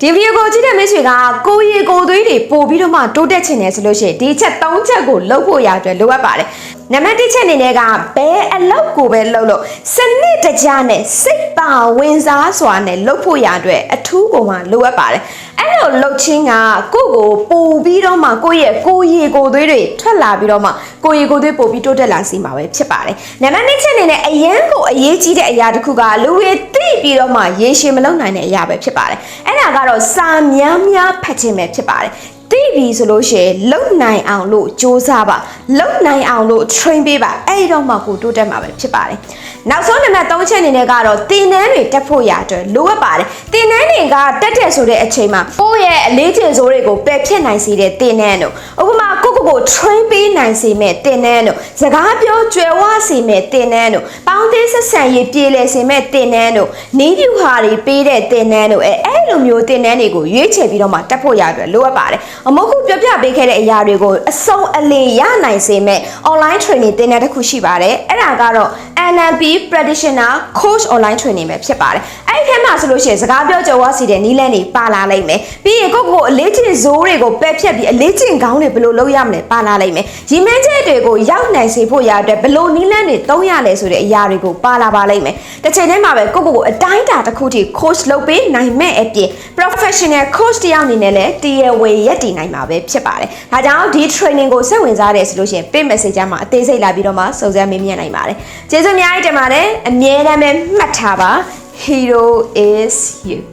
ဒီဗီဒီယိုကိုကြည့်တဲ့မိတ်ဆွေကကိုရီကိုသွေးတွေပို့ပြီးတော့မှတိုးတက်ချင်တယ်ဆိုလို့ရှိရင်ဒီချက်၃ချက်ကိုလုပ်ဖို့ရအတွက်လိုအပ်ပါတယ် နံပါတ်၁ချက်အနေနဲ့ကဘယ်အလုပ်ကိုပဲလုပ်လို့စနစ်တကျနဲ့စိတ်ပါဝင်စားစွာနဲ့လုပ်ဖို့ရအတွက်အထူးကိုမှလိုအပ်ပါတယ်အဲ့လိုလုပ်ချင်းကကိုယ့်ကိုပို့ပြီးတော့မှကိုယ့်ရဲ့ကိုရီကိုသွေးတွေထွက်လာပြီးတော့မှကိုရီကိုသွေးပို့ပြီးတိုးတက်လာစီမှာပဲဖြစ်ပါတယ်နံပါတ်၂ချက်အနေနဲ့အရန်ကိုအရေးကြီးတဲ့အရာတစ်ခုကလူတွေသိပြီးတော့မှရေရှည်မလုပ်နိုင်တဲ့အရာပဲဖြစ်ပါတယ်အဲ့ဒါကတော့စာများများဖတ်ခြင်းပဲဖြစ်ပါတယ်တိ ပြီဆိုလို့ရှိရင်လုံနိုင်အောင်လို့စ조사ပါလုံနိုင်အောင်လို့ train ပေးပါအဲ့ဒီတော့မှကိုတိုးတက်မှာပဲဖြစ်ပါတယ်နောက်ဆုံးနံပါတ်3ချက်အနေနဲ့ကတော့တင်နန်းတွေတက်ဖို့ရအတွက်လိုအပ်ပါတယ်တင်နန်းတွေကတက်တဲ့ဆိုတဲ့အချိန်မှာကိုယ့်ရဲ့အလေးကျင့်စိုးတွေကိုပယ်ဖြတ်နိုင်စေတဲ့တင်နန်းတို့ဥပမာကိုကိုကို train ပေး နိုင်စေမဲ့တင်နန်းတို့စကားပြောကြွယ်ဝစေမဲ့တင်နန်းတို့ပေါင်းသေးဆက်ဆံရေးပြေလည်စေမဲ့တင်နန်းတို့နေပြူဟာတွေပေးတဲ့တင်နန်းတို့အဲအဲ့လိုမျိုးတင်နန်းတွေကိုရွေးချယ်ပြီးတော့မှတက်ဖို့ရအတွက်လိုအပ်ပါတယ်အမဟုတ်ခုပြပြပေးခဲ့တဲ့အရာတွေကိုအစုံအလင်ရနိုင်စေမဲ့ online training တင်နန်းတစ်ခုရှိပါတယ်အဲ့ဒါကတော့ NLP practitioner coach online training ပဲဖြစ်ပါတယ်အဲ့ဒီထဲမှာဆိုလို့ရှိရင်စကားပြောကြွယ်ဝစီတဲ့နီးလန်းတွေပါလာလိမ့်မယ်ပြီးရင်ကိုယ့်ကိုယ်အလေးကျင့်ဇိုးတွေကိုပယ်ဖြတ်ပြီးအလေးကျင့်ကောင်းတွေဘယ်လိုလုပ်ရမလဲပါလာလိမ့်မယ်ရီမန်းချက်တွေကိုရောက်နိုင်စေဖို့ရတဲ့ဘယ်လိုနီးလန်းတွေသုံးရလဲဆိုတဲ့အရာတွေကိုပါလာပါလိမ့်မယ်တစ်ချိန်တည်းမှာပဲကိုယ့်ကိုယ်ကိုအတိုင်းအတာတစ်ခုထိ coach လုပ်ပေးနိုင်မဲ့အပြင် professional coach တယောက်အနေနဲ့လည်းတရားဝင်ရက်တည်နိုင်မှာပဲဖြစ်ပါတယ်ဒါကြောင့်ဒီ training ကိုစိတ်ဝင်စားတယ်ဆိုလို့ရှိရင် pay message မှာအသေးစိတ်လာပြီးတော့မှစုံစမ်းမေးမြန်းနိုင်ပါတယ်ကျေးဇူးအများကြီးတင်ပါတယ်အမြဲတမ်းပဲမှတ်ထားပါ hero is you